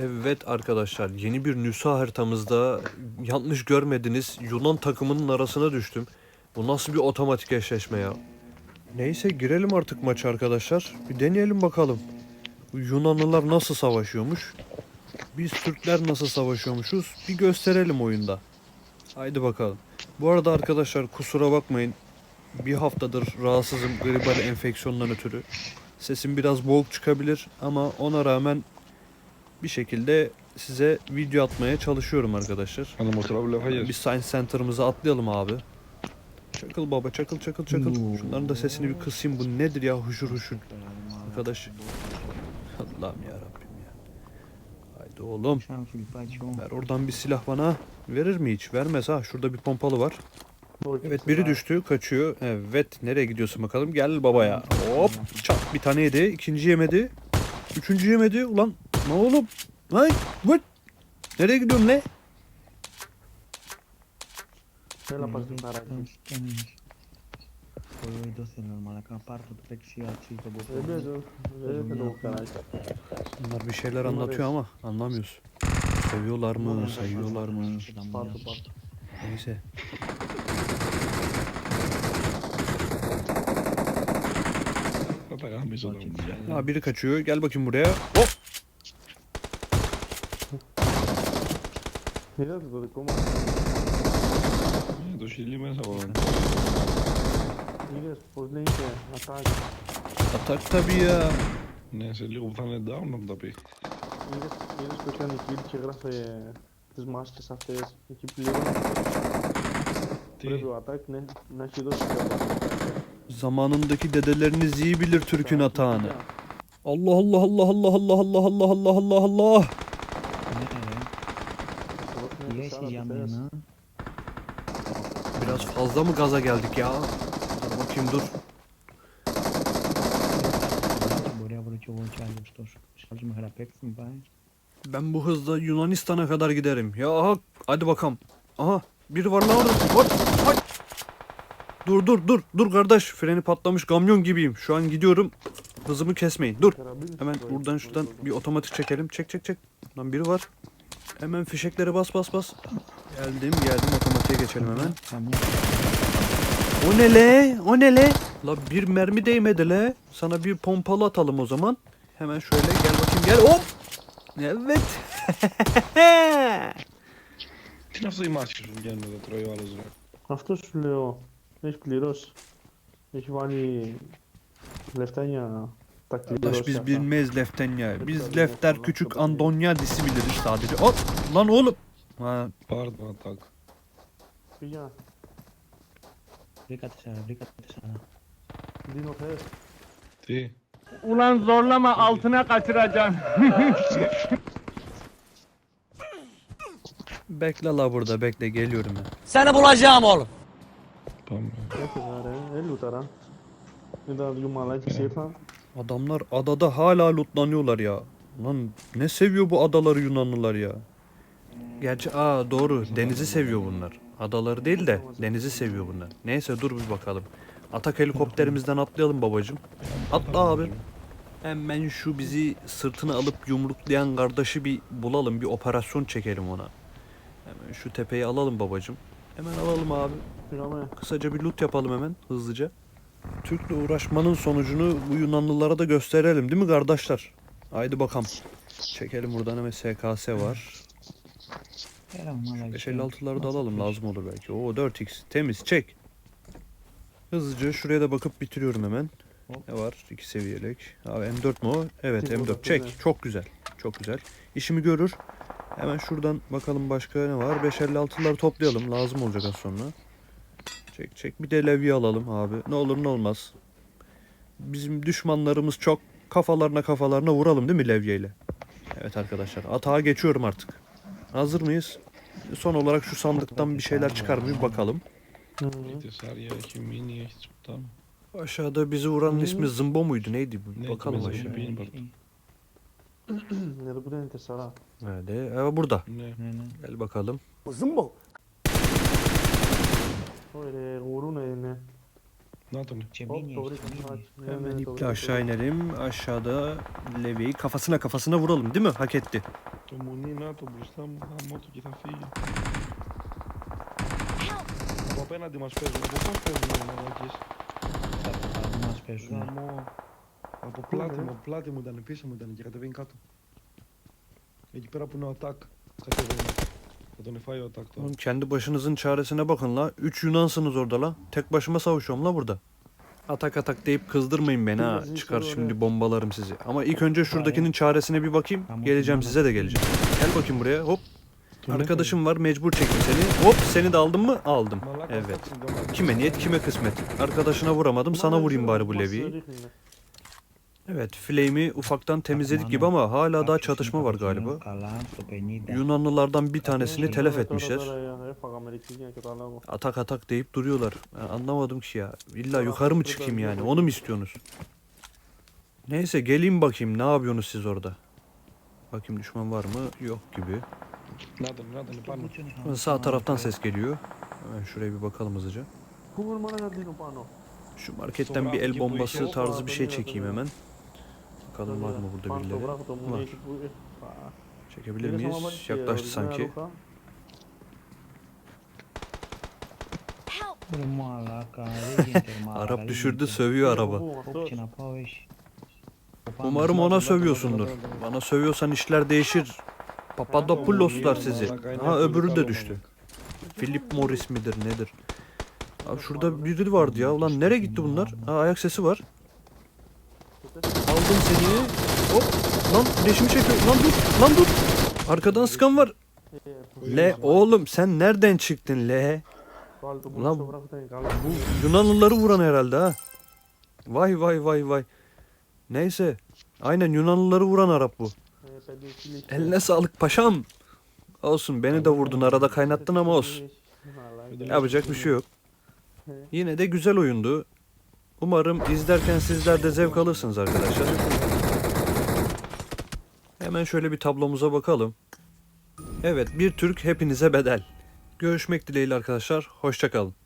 Evet arkadaşlar yeni bir Nüsa haritamızda yanlış görmediniz Yunan takımının arasına düştüm. Bu nasıl bir otomatik eşleşme ya? Neyse girelim artık maça arkadaşlar. Bir deneyelim bakalım. Yunanlılar nasıl savaşıyormuş? Biz Türkler nasıl savaşıyormuşuz? Bir gösterelim oyunda. Haydi bakalım. Bu arada arkadaşlar kusura bakmayın. Bir haftadır rahatsızım gribal enfeksiyondan ötürü. Sesim biraz boğuk çıkabilir ama ona rağmen bir şekilde size video atmaya çalışıyorum arkadaşlar. Bir Science Center'ımızı atlayalım abi. Çakıl baba çakıl çakıl çakıl. Şunların da sesini bir kısayım. Bu nedir ya huşur huşur. Arkadaş. Allah'ım ya Rabbim ya. Haydi oğlum. Ver oradan bir silah bana. Verir mi hiç? Vermez ha. Şurada bir pompalı var. Evet biri düştü kaçıyor. Evet nereye gidiyorsun bakalım. Gel babaya. Hop çat bir tane yedi. İkinci yemedi. Üçüncü yemedi. Ulan ne oğlum? Lan vıt. Nereye gidiyorsun le? Estoy en la parte de un garaje. Poi vedo se pek şey açıydı bu. Evet, evet, o garaj. Bunlar bir şeyler anlatıyor ama anlamıyoruz. Seviyorlar mı? Seviyorlar mı? Pardon, pardon. Neyse. Ya biri kaçıyor. Gel bakayım buraya. Hop. Είδατε το δικό μας. Ε, Το χείλι μέσα από εδώ. Είδες πώς λέγεται, attack. Atak tabii ya. Ναι, σε λίγο που θα είναι down να μου τα πει. Είδες, είδες που έκανε kill και έγραφε τις μάσκες αυτές. Εκεί πλήρω. Τι, Πρέπει ο attack ναι, να έχει δώσει κάποια. Zamanındaki dedeleriniz iyi bilir Türk'ün atağını. Allah Allah Allah Allah Allah Allah Allah Allah Allah Biraz fazla mı gaza geldik ya? Dur bakayım dur. Ben bu hızla Yunanistan'a kadar giderim. Ya aha hadi bakalım. Aha biri var lan orada. What? What? Dur dur dur dur kardeş freni patlamış kamyon gibiyim. Şu an gidiyorum. Hızımı kesmeyin. Dur. Hemen buradan şuradan bir otomatik çekelim. Çek çek çek. Lan biri var. Hemen fişeklere bas bas bas. Geldim geldim otomatiğe geçelim hemen. O ne le? O ne le? La bir mermi değmedi le. Sana bir pompalı atalım o zaman. Hemen şöyle gel bakayım gel. Hop! Evet. Ty na swój macie, żebym nie do troju, ale zrób. A wtóż Leo, weź Kliros, weź wali lewtenia Arkadaş biz bilmeyiz Leftenya. Biz Lefter küçük Andonya disi biliriz sadece. Hop! Lan oğlum! Ha. Pardon tak. Bir yana. Brick atışana, brick atışana. Dino evet. Ulan zorlama altına kaçıracaksın. bekle la burada bekle geliyorum ben. Seni bulacağım oğlum. Tamam. Ne kadar el utaran. Ne kadar yumalacı şeytan. Adamlar adada hala lootlanıyorlar ya. Lan ne seviyor bu adaları Yunanlılar ya. Gerçi aa doğru denizi seviyor bunlar. Adaları değil de denizi seviyor bunlar. Neyse dur bir bakalım. Atak helikopterimizden atlayalım babacım. Atla abi. Hemen şu bizi sırtına alıp yumruklayan kardeşi bir bulalım. Bir operasyon çekelim ona. Hemen şu tepeyi alalım babacım. Hemen alalım abi. Kısaca bir loot yapalım hemen hızlıca. Türk'le uğraşmanın sonucunu bu Yunanlılara da gösterelim değil mi kardeşler? Haydi bakalım. Çekelim buradan hemen SKS var. 556'ları da alalım lazım olur belki. Oo 4x temiz çek. Hızlıca şuraya da bakıp bitiriyorum hemen. Ne var? 2 seviyelik. Abi M4 mi o? Evet M4 çek. Çok güzel. Çok güzel. İşimi görür. Hemen şuradan bakalım başka ne var. 556'ları toplayalım. Lazım olacak az sonra. Çek çek. Bir de levye alalım abi. Ne olur ne olmaz. Bizim düşmanlarımız çok. Kafalarına kafalarına vuralım değil mi levyeyle? Evet arkadaşlar. Atağa geçiyorum artık. Hazır mıyız? Son olarak şu sandıktan bir şeyler çıkar mı bir bakalım. Aşağıda bizi vuranın ismi Zımbo muydu neydi bu? bakalım aşağıya. Nerede bu ne enteresan? Nerede? Ee, burada. Gel bakalım. Zımbo. ρε, γουρούνε είναι. Να τον. Hop Çemini το έχει, βρίσκω. çemini. μάτς. Ναι, Hemen ναι, το iple βρίσκω. aşağı inelim. Aşağıda Levi'yi kafasına kafasına vuralım değil mi? Hak etti. Το μουνί να το μπροστά μου, γάμο του και θα φύγει. Από απέναντι μας παίζουν, από πώς παίζουν οι μαλακίες. Τα που μας παίζουν. Γάμο. Από πλάτη μου, από πλάτη μου ήταν, πίσω μου ήταν και κατεβαίνει κάτω. Εκεί πέρα που είναι ο Ατάκ, κατεβαίνει. Kodonify odaklı. Oğlum kendi başınızın çaresine bakın la. Üç Yunansınız orada la. Tek başıma savaşıyorum la burada. Atak atak deyip kızdırmayın beni ha. Çıkar şimdi bombalarım sizi. Ama ilk önce şuradakinin çaresine bir bakayım. Geleceğim size de geleceğim. Gel bakayım buraya hop. Arkadaşım var mecbur çektim seni. Hop seni de aldım mı? Aldım. Evet. Kime niyet kime kısmet. Arkadaşına vuramadım sana vurayım bari bu leviyi. Evet, Flame'i ufaktan temizledik gibi ama hala daha çatışma var galiba. Yunanlılardan bir tanesini telef etmişler. Atak atak deyip duruyorlar. Yani anlamadım ki ya. İlla yukarı mı çıkayım yani? Onu mu istiyorsunuz? Neyse geleyim bakayım. Ne yapıyorsunuz siz orada? Bakayım düşman var mı? Yok gibi. Sağ taraftan ses geliyor. Hemen şuraya bir bakalım hızlıca. Şu marketten bir el bombası tarzı bir şey çekeyim hemen. Bakalım var mı burada birileri? Var. Çekebilir miyiz? Yaklaştı sanki. Arap düşürdü sövüyor araba. Umarım ona sövüyorsundur. Bana sövüyorsan işler değişir. Papadopoulos'lar sizi. Ha öbürü de düştü. Philip Morris midir nedir? Abi şurada biri vardı ya. Ulan nereye gitti bunlar? Ha ayak sesi var. Attım seni. Hop. Lan leşimi çekiyor. Lan dur. Lan dur. Arkadan sıkan var. Le oğlum sen nereden çıktın le? Ulan bu Yunanlıları vuran herhalde ha. Vay vay vay vay. Neyse. Aynen Yunanlıları vuran Arap bu. Eline sağlık paşam. Olsun beni de vurdun arada kaynattın ama olsun. Yapacak bir şey yok. Yine de güzel oyundu. Umarım izlerken sizler de zevk alırsınız arkadaşlar. Hemen şöyle bir tablomuza bakalım. Evet bir Türk hepinize bedel. Görüşmek dileğiyle arkadaşlar. Hoşçakalın.